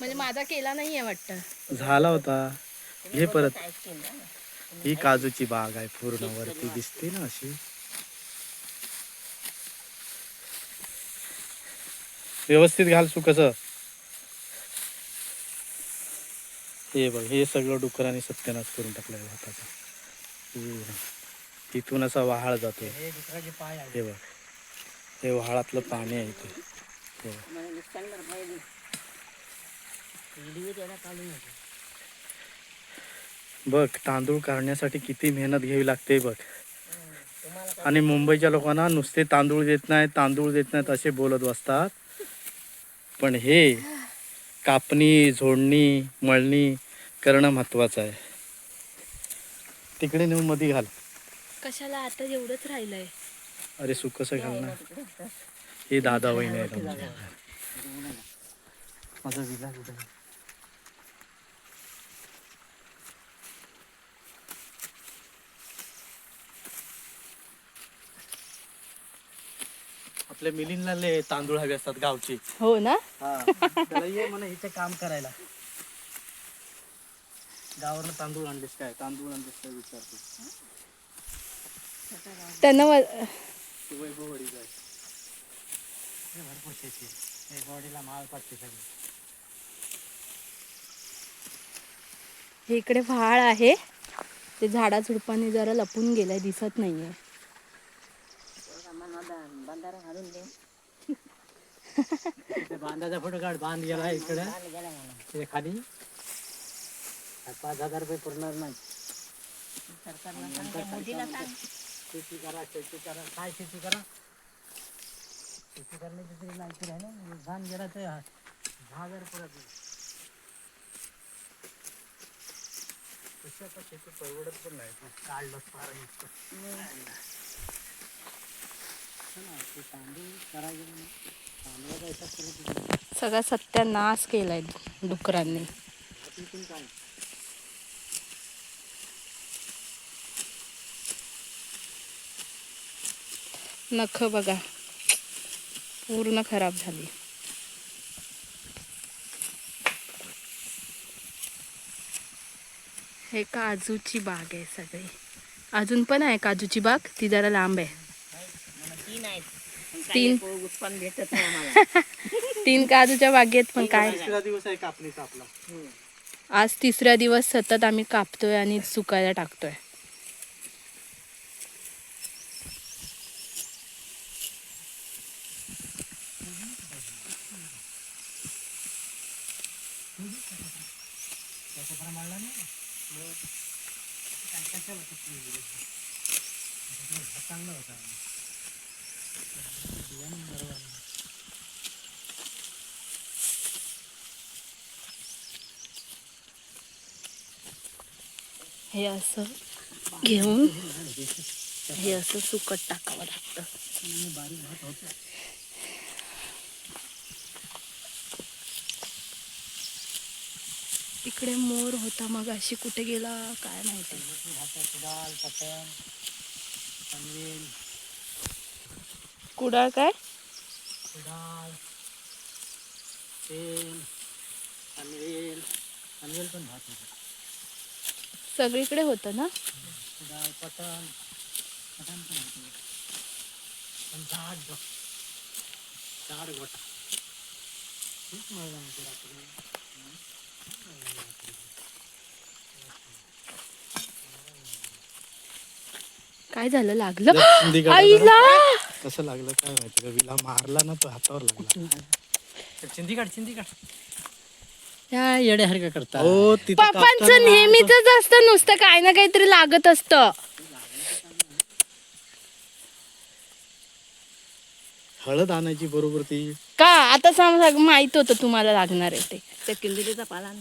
म्हणजे माझा केला नाहीये वाटतं. झाला होता. हे परत. ही काजूची बाग आहे पूर्ण वरती दिसते ना अशी. व्यवस्थित घाल तू कसं. हे बघ हे सगळं डुकराने सत्यानाश करून टाकलं आहे पूर्ण. तिथून असा वहाळ जातो हे दुसऱ्याचे पाय आहे. हे बघ. हे वहाळातलं पाणी आहे इथे हे बघ. मला नुकसान भरपाई दे. व्हिडिओ त्याला काढून होते बघ तांदूळ काढण्यासाठी किती मेहनत घ्यावी लागते बघ. आणि मुंबईच्या लोकांना नुसते तांदूळ देत नाहीत तांदूळ देत नाहीत असे बोलत बसतात. पण हे कापणी झोडणी मळणी करणं महत्वाचं आहे. तिकडे नेऊन मध्ये घाल. कशाला आता एवढंच राहिलंय? अरे सुकस घाल ना हे दादा वहिनी आमचे. माझा विला आपल्या मिलींना लय तांदूळ हवे असतात गावची. हो ना? हा त्याला ये म्हणा इथे काम करायला. गावावरनं तांदूळ आणलेस काय? तांदूळ आणलेस काय विचारतो. त्यांना व- तू वैभववाडीचा आहे. हे भरपूर शेती आहे. हे बॉडीला माळ पडते सगळी. हे इकडे व्हाळ आहे. ते झाडा झुडपाने जरा लपून गेलाय दिसत नाहीये. बंधारा घालून दे. बांधाचा फोटो काढ बांध गेला इकडे तिथे खाली पाच हजार रुपये पुरणार नाही. शेती करा शेती करा. काय शेती करा? शेती करण्याची तरी लायकी आहे ना धान गेला तर दहा हजार पुरत आता शेती परवडत पण नाही. काढलं फार ते तांदूळ करायचे म्हणून तांदूळाचा हिसाब करत सगळा सत्यानाश केलाय डुकरांनी. नख बघा. पूर्ण खराब झाली. हे काजूची बाग आहे सगळी. अजून पण आहे काजूची बाग? ती जरा लांब आहे. तीन उत्पन्न भेटत नाही आम्हाला. तीन काजूच्या बागेत पण काय? तिसरा दिवस आहे कापणीचा आपला. आज तिसरा दिवस सतत आम्ही कापतोय आणि सुकायला टाकतोय. हे असं घेऊन हे असं सुकट टाकावं लागतं. इकडे मोर होता मग अशी कुठे गेला काय माहिती. कुडाळ काय? कुडाळ तेल पनवेल पनवेल पण भात होता सगळीकडे होतं ना? डाळ पटण पटण पण होतं. पण झाड बघ झाड गोटा खूप मजा येते रात्री. काय झालं? लागलं? आईला! कसं लागलं काय माहिती का विला मारला ना तो हातावर लागला. चिंदी काढ चिंदी काढ या येड्यासारखं करता. हो तिथे पप्पांचं नेहमीच असतं नुसतं काय ना काहीतरी लागत असतं. हळद आणायची बरोबर ती. का? आता सांग माहीत होतं तुम्हाला लागणार आहे ते. त्या किल्लीचा पाला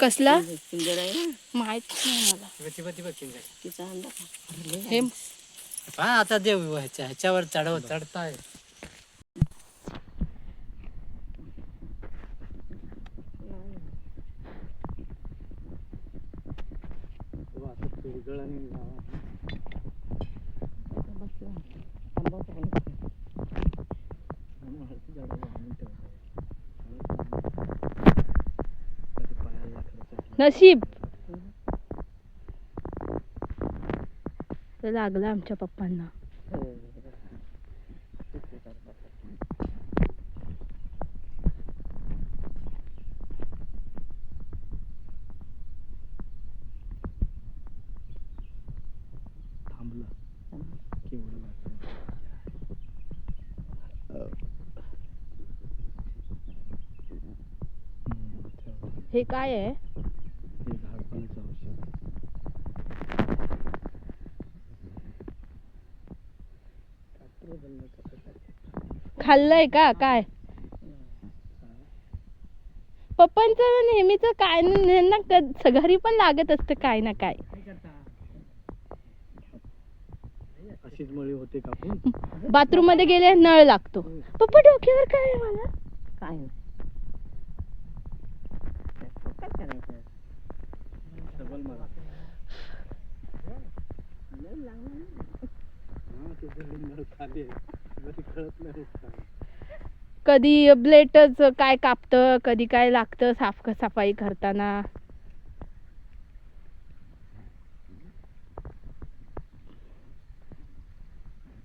कसला? चिंजड आहे ना. माहीत नाही मला. बघ बघ तिचा हे पहा आता देव ह्याच्या ह्याच्यावर चढव चढताय. उजळ आणि नशीब लागला आमच्या पप्पांना. हे काय आहे? खाल्लंय का? काय? पप्पांचं नेहमीच काय? न क- घरी पण लागत असतं काय ना काय. अशीच मळी होते कापून बाथरूममध्ये गेले नळ लागतो. पप्पा डोक्यावर काय आहे मला? काय काय करायचं डबल मारा हा, ते जळून नळ खाली आहे. जरी कळत नाही काय. कधी ब्लेटच काय कापतं कधी काय लागतं साफ सफाई करताना?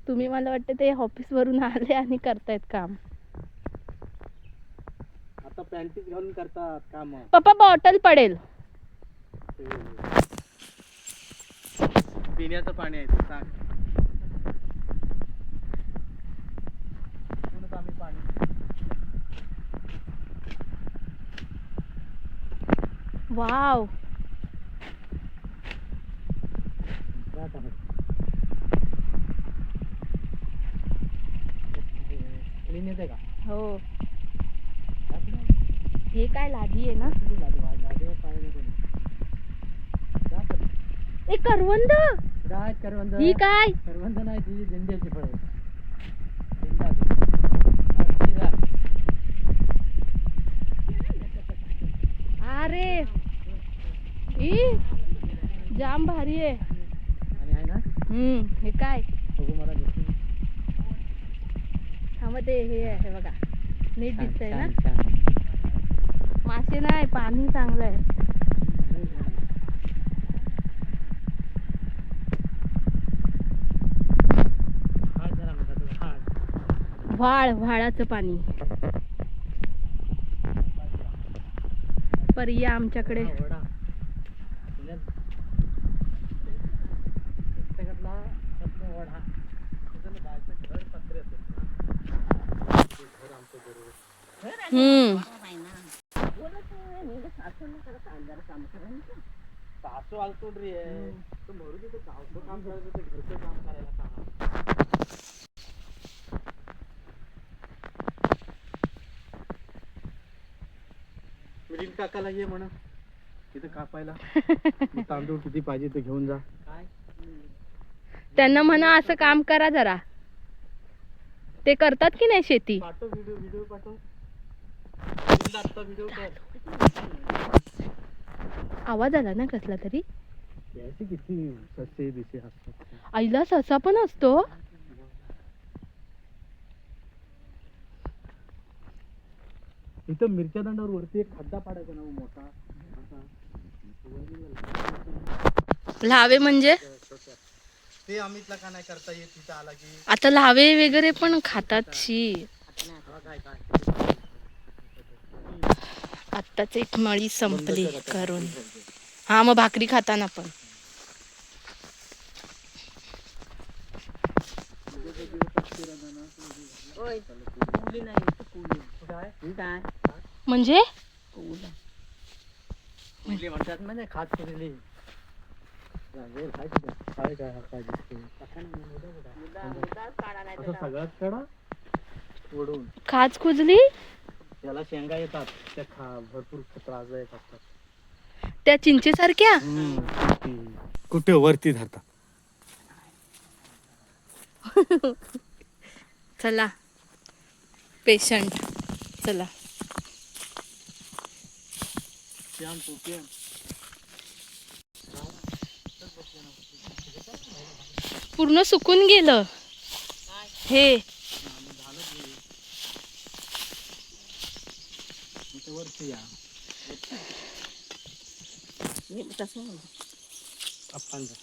तुम्ही मला वाटतं ते ऑफिस वरून आले आणि करतायत काम. आता घालून करतात काम. पप्पा बॉटल पडेल. पिण्याचं पाणी आहे ते सांग. आम्ही पाणी. वाव. का? हो. हे काय लादी आहे ना? ए करवंद! काय करवंद? ही काय? करवंद नाही ती झेंड्याची फळ अरे ई जाम भारी आहे. आणि आहे ना? हम्म हे काय? बघू मला दिसते हा मग ते हे आहे हे बघा. नीट दिसतंय ना. मासे नाही पाणी चांगलं आहे हाड जरा म्हणतात तुला, हाड. व्हाळ व्हाळाचं पाणी. पर्या आमच्याकडे. तिथं. हम्म. सासू आलतो रे. मरू दे ते गावचं काम करायचं घरचं काम करायला मिलिंद काकाला ये म्हणा. तिथं कापायला. तांदूळ किती पाहिजे ते घेऊन जा. काय? त्यांना म्हणा असं काम करा जरा. ते करतात की नाही शेती? पाठव व्हिडिओ व्हिडिओ पाठव. मिलिंद आत्ता व्हिडिओ कर. आवाज आला ना कसला तरी? याचे किती ससे बिसे असतात. आईला ससा पण असतो. इथं मिरच्या दंडावर वरती एक खड्डा पाडायचा ना हो मोठा. असा. लावे म्हणजे? ते अमितला का नाही करता येत? तिथं आला की. आता लावे वगैरे पण खातात शी. हा, काय काय आत्ताच एक मळी संपली करून. हा मग भाकरी खाताना पण. नाही. म्हणजे? म्हणतात म्हणजे खात कुली काय काय काय दिसतोय? असं सगळ्यात कडा ओढून. खाज खुजली त्याला शेंगा येतात. त्या खा भरपूर त्रासदायक असतात. त्या चिंचेसारख्या? कुठे वरती धरतात? चला. पेशंट. चला. श्याम तू श्याम पूर्ण सुकून गेलं. हे. इथं वरती या हे तसं नाही. पप्पांचा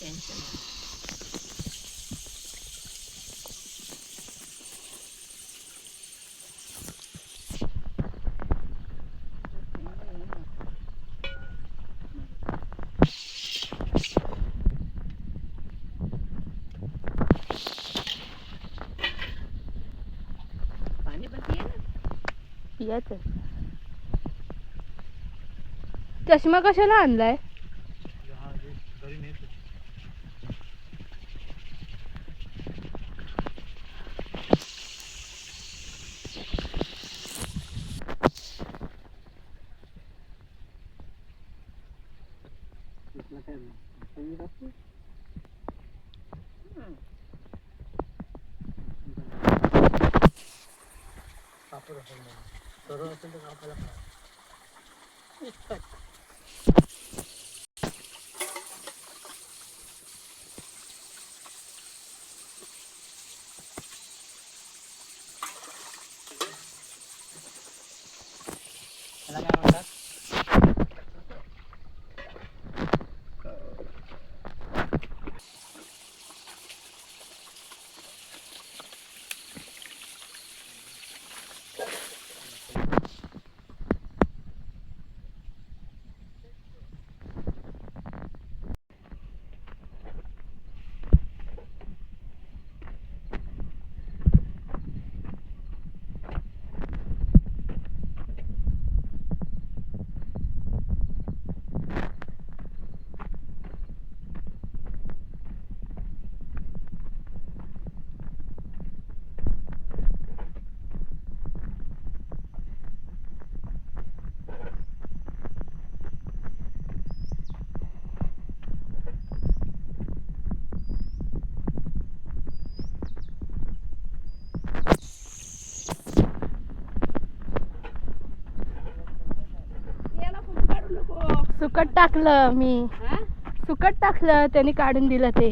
टेन्शन नाही. पाणी पण याच चष्मा कशाला आणलाय? Pero ito na ang palakad. Ito. सुकट टाकलं मी. सुकट टाकलं त्यांनी काढून दिलं ते.